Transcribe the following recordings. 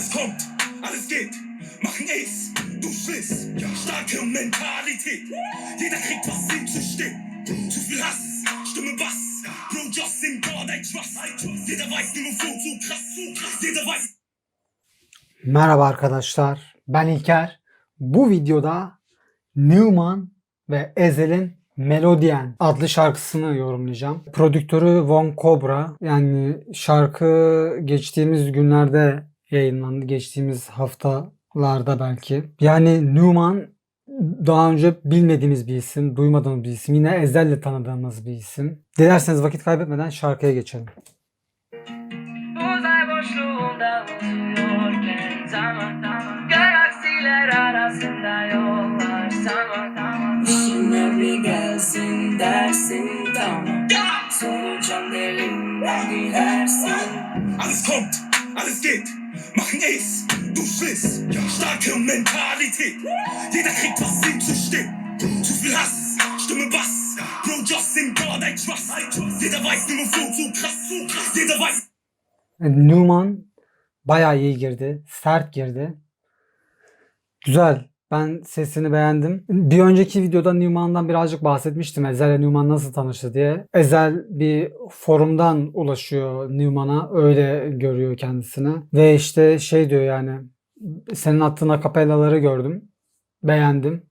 Alles kommt, alles geht, machen Ace, du Schiss, starke Mentalität. Jeder kriegt was ihm zu stehen. Zu viel Hass, Stimme Bass. Bro, just in God I trust. Jeder weiß, nur so, so krass. Jeder weiß. Merhaba arkadaşlar, ben İlker. Bu videoda Newman ve Ezel'in Melodian adlı şarkısını yorumlayacağım. Prodüktörü Von Cobra. Yani şarkı geçtiğimiz günlerde yayınlandı. Geçtiğimiz haftalarda belki. Yani Newman daha önce bilmediğimiz bir isim, duymadığımız bir isim. Yine Ezel'le tanıdığımız bir isim. Dilerseniz vakit kaybetmeden şarkıya geçelim. Uzay boşluğunda uzuyorken zaman zaman Galaksiler arasında yollar zaman zaman İşine bir gelsin dersin tamam Soracağım derinden dilersin Alles kommt, alles geht, machen Ace, du Schiss, starke Mentalität. Jeder kriegt was ihm zu stehen. Zu viel Hass, Stimme Bass. Bro, just in God I trust. Jeder weiß, nur so, so krass, so krass. Jeder weiß. Newman bayağı iyi girdi. Sert girdi. Güzel. Ben sesini beğendim. Bir önceki videoda Newman'dan birazcık bahsetmiştim. Ezel ile Newman nasıl tanıştı diye. Ezel bir forumdan ulaşıyor Newman'a. Öyle görüyor kendisini. Ve işte şey diyor yani senin attığın akapellaları gördüm. Beğendim.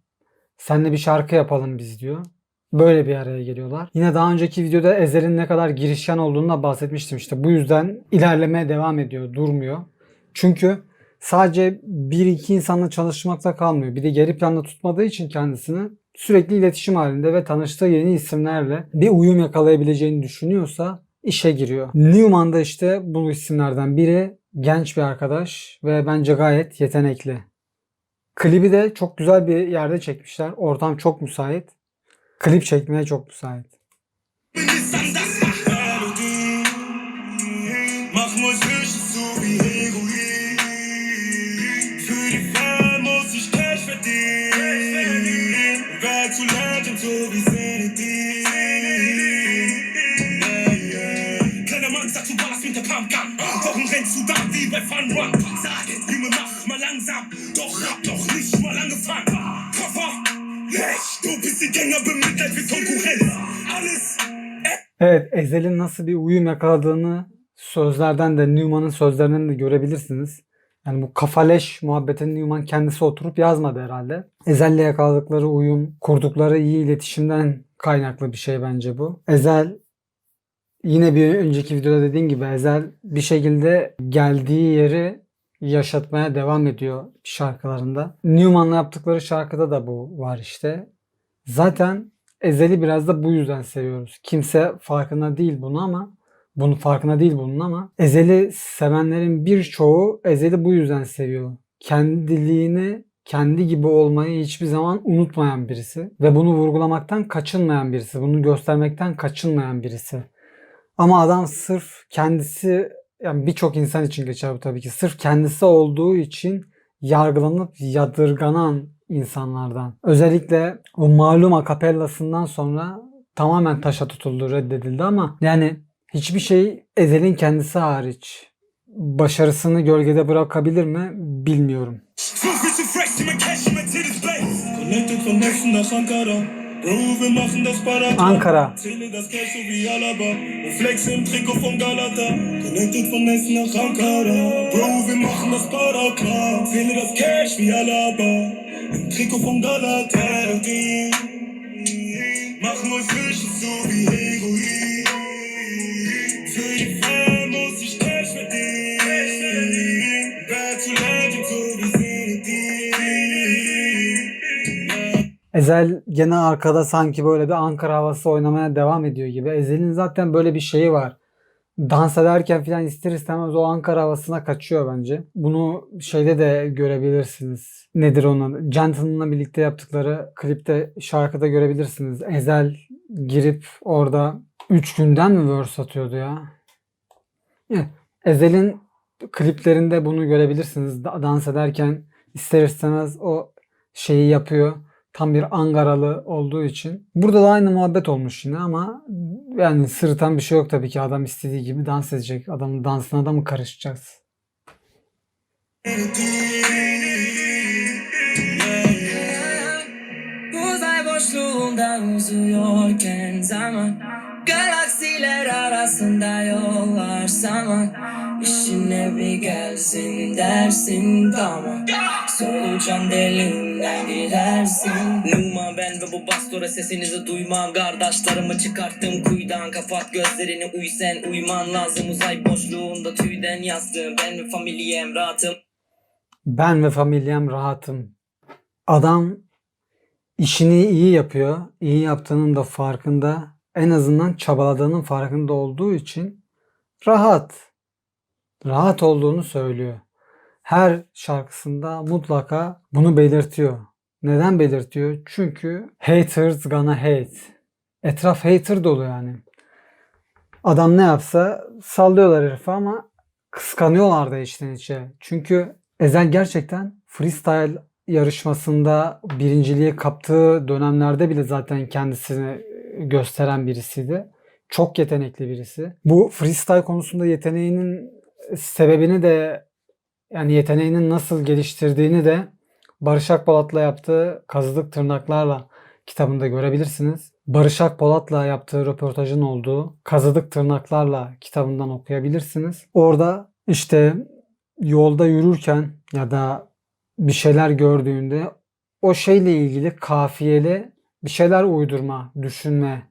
Seninle bir şarkı yapalım biz diyor. Böyle bir araya geliyorlar. Yine daha önceki videoda Ezel'in ne kadar girişken olduğunu da bahsetmiştim işte. Bu yüzden ilerlemeye devam ediyor, durmuyor. Çünkü sadece bir iki insanla çalışmakla kalmıyor. Bir de geri planda tutmadığı için kendisini sürekli iletişim halinde ve tanıştığı yeni isimlerle bir uyum yakalayabileceğini düşünüyorsa işe giriyor. Newman da işte bu isimlerden biri. Genç bir arkadaş ve bence gayet yetenekli. Klibi de çok güzel bir yerde çekmişler. Ortam çok müsait. Klip çekmeye çok müsait. Wie bei Fun Run? Sag, Junge, mach mal langsam. Doch hab noch nicht mal angefangen. Koffer, Lech, du bist die Gänger bemitleid wie Konkurrenz. Alles Evet, Ezel'in nasıl bir uyum yakaladığını sözlerden de Newman'ın sözlerinden de görebilirsiniz. Yani bu kafaleş muhabbetini Newman kendisi oturup yazmadı herhalde. Ezel'le yakaladıkları uyum, kurdukları iyi iletişimden kaynaklı bir şey bence bu. Ezel yine bir önceki videoda dediğim gibi Ezel bir şekilde geldiği yeri yaşatmaya devam ediyor şarkılarında. Newman'la yaptıkları şarkıda da bu var işte. Zaten Ezel'i biraz da bu yüzden seviyoruz. Kimse farkında değil bunu ama bunun farkında değil bunun ama Ezel'i sevenlerin birçoğu Ezel'i bu yüzden seviyor. Kendiliğini kendi gibi olmayı hiçbir zaman unutmayan birisi ve bunu vurgulamaktan kaçınmayan birisi, bunu göstermekten kaçınmayan birisi. Ama adam sırf kendisi yani birçok insan için geçer bu tabii ki. Sırf kendisi olduğu için yargılanıp yadırganan insanlardan. Özellikle o malum akapellasından sonra tamamen taşa tutuldu, reddedildi ama yani hiçbir şey Ezel'in kendisi hariç başarısını gölgede bırakabilir mi bilmiyorum. Ankara. Machen Ezel gene arkada sanki böyle bir Ankara havası oynamaya devam ediyor gibi. Ezel'in zaten böyle bir şeyi var. Dans ederken falan ister istemez o Ankara havasına kaçıyor bence. Bunu şeyde de görebilirsiniz. Nedir onun? Gentleman'la birlikte yaptıkları klipte şarkıda görebilirsiniz. Ezel girip orada 3 günden mi verse atıyordu ya? Eh, Ezel'in kliplerinde bunu görebilirsiniz. Da- Dans ederken ister istemez o şeyi yapıyor. Tam bir Angaralı olduğu için. Burada da aynı muhabbet olmuş yine ama yani sırıtan bir şey yok tabii ki. Adam istediği gibi dans edecek. Adamın dansına da mı karışacağız? Uzay boşluğunda uzuyorken zaman Galaksiler arasında yollar zaman İşine bir gelsin dersin tamam Solucan deliğinden gidersin Numa ben ve bu bastora sesinizi duymam Kardeşlerimi çıkarttım kuyudan Kapat gözlerini uy sen uyman lazım Uzay boşluğunda tüyden yazdım Ben ve familyem rahatım Ben ve familyam rahatım. Adam işini iyi yapıyor. İyi yaptığının da farkında. En azından çabaladığının farkında olduğu için rahat. Rahat olduğunu söylüyor. Her şarkısında mutlaka bunu belirtiyor. Neden belirtiyor? Çünkü haters gonna hate. Etraf hater dolu yani. Adam ne yapsa sallıyorlar herife ama kıskanıyorlar da içten içe. Çünkü Ezel gerçekten freestyle yarışmasında birinciliği kaptığı dönemlerde bile zaten kendisini gösteren birisiydi. Çok yetenekli birisi. Bu freestyle konusunda yeteneğinin sebebini de yani yeteneğinin nasıl geliştirdiğini de Barış Akpolat'la yaptığı Kazıdık Tırnaklarla kitabında görebilirsiniz. Barış Akpolat'la yaptığı röportajın olduğu Kazıdık Tırnaklarla kitabından okuyabilirsiniz. Orada işte yolda yürürken ya da bir şeyler gördüğünde o şeyle ilgili kafiyeli bir şeyler uydurma, düşünme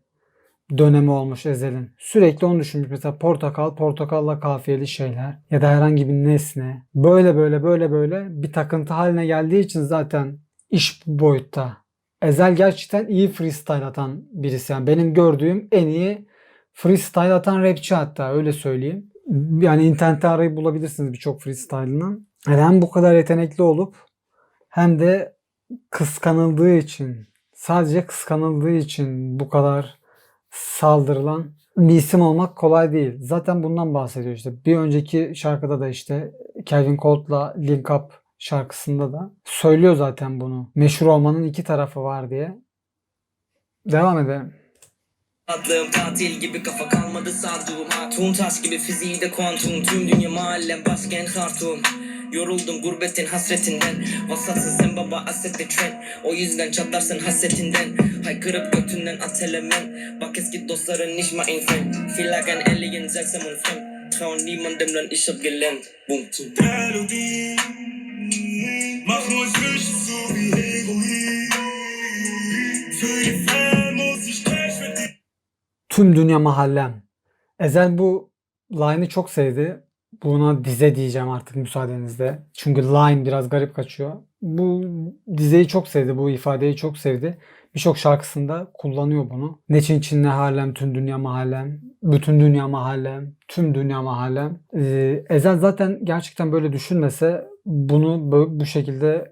dönemi olmuş Ezel'in. Sürekli onu düşünmüş. Mesela portakal, portakalla kafiyeli şeyler ya da herhangi bir nesne. Böyle böyle böyle böyle bir takıntı haline geldiği için zaten iş bu boyutta. Ezel gerçekten iyi freestyle atan birisi. Yani benim gördüğüm en iyi freestyle atan rapçi hatta öyle söyleyeyim. Yani internette arayıp bulabilirsiniz birçok freestyle'ını. Yani hem bu kadar yetenekli olup hem de kıskanıldığı için sadece kıskanıldığı için bu kadar saldırılan bir isim olmak kolay değil. Zaten bundan bahsediyor işte. Bir önceki şarkıda da işte Calvin Colt'la Link Up şarkısında da söylüyor zaten bunu. Meşhur olmanın iki tarafı var diye. Devam edelim. Atlığım tatil gibi kafa kalmadı sandığım hatun Taş gibi fiziği de kuantum Tüm dünya mahallem başkent Hartum Yoruldum gurbetin hasretinden Vasatsın sen baba aset ve tren O yüzden çatlarsın hasretinden Haykırıp götünden at elemen Bak eski dostların nicht mal ein Fan Viel like ein Alien seltsam und fremd Trauen niemandem, denn ich hab gelernt Boom, boom. Mach nur Süchte so wie. Tüm dünya mahallem. Ezel bu line'ı çok sevdi. Buna dize diyeceğim artık müsaadenizle. Çünkü line biraz garip kaçıyor. Bu dizeyi çok sevdi. Bu ifadeyi çok sevdi. Birçok şarkısında kullanıyor bunu. Ne Çin Çin ne Harlem, tüm dünya mahallem, bütün dünya mahallem, tüm dünya mahallem. Ee, Ezel zaten gerçekten böyle düşünmese bunu bu şekilde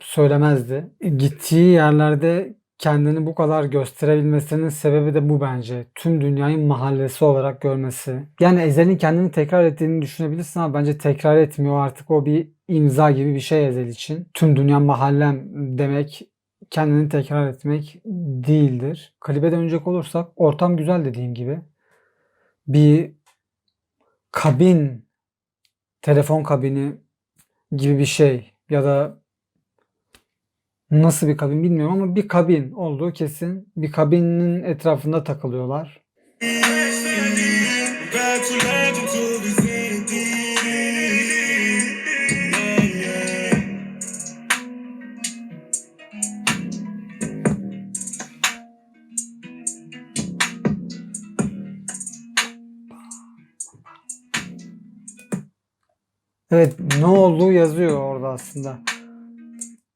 söylemezdi. Gittiği yerlerde kendini bu kadar gösterebilmesinin sebebi de bu bence. Tüm dünyayı mahallesi olarak görmesi. Yani Ezel'in kendini tekrar ettiğini düşünebilirsin ama bence tekrar etmiyor artık o bir imza gibi bir şey Ezel için. Tüm dünya mahallem demek kendini tekrar etmek değildir. Klibe dönecek olursak ortam güzel dediğim gibi. Bir kabin, telefon kabini gibi bir şey ya da Nasıl bir kabin bilmiyorum ama bir kabin olduğu kesin. Bir kabinin etrafında takılıyorlar. Evet ne olduğu yazıyor orada aslında.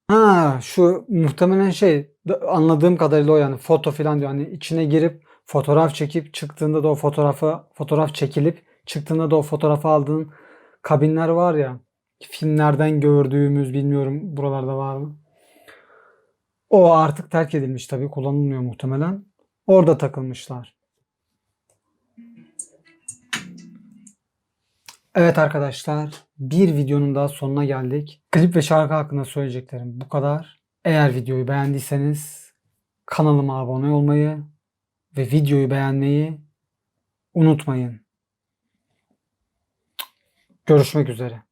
Ha şu muhtemelen şey anladığım kadarıyla o yani foto falan diyor. Hani içine girip fotoğraf çekip çıktığında da o fotoğrafı fotoğraf çekilip çıktığında da o fotoğrafı aldığın kabinler var ya filmlerden gördüğümüz bilmiyorum buralarda var mı? O artık terk edilmiş tabii kullanılmıyor muhtemelen. Orada takılmışlar. Evet arkadaşlar, bir videonun daha sonuna geldik. Klip ve şarkı hakkında söyleyeceklerim bu kadar. Eğer videoyu beğendiyseniz kanalıma abone olmayı ve videoyu beğenmeyi unutmayın. Görüşmek üzere.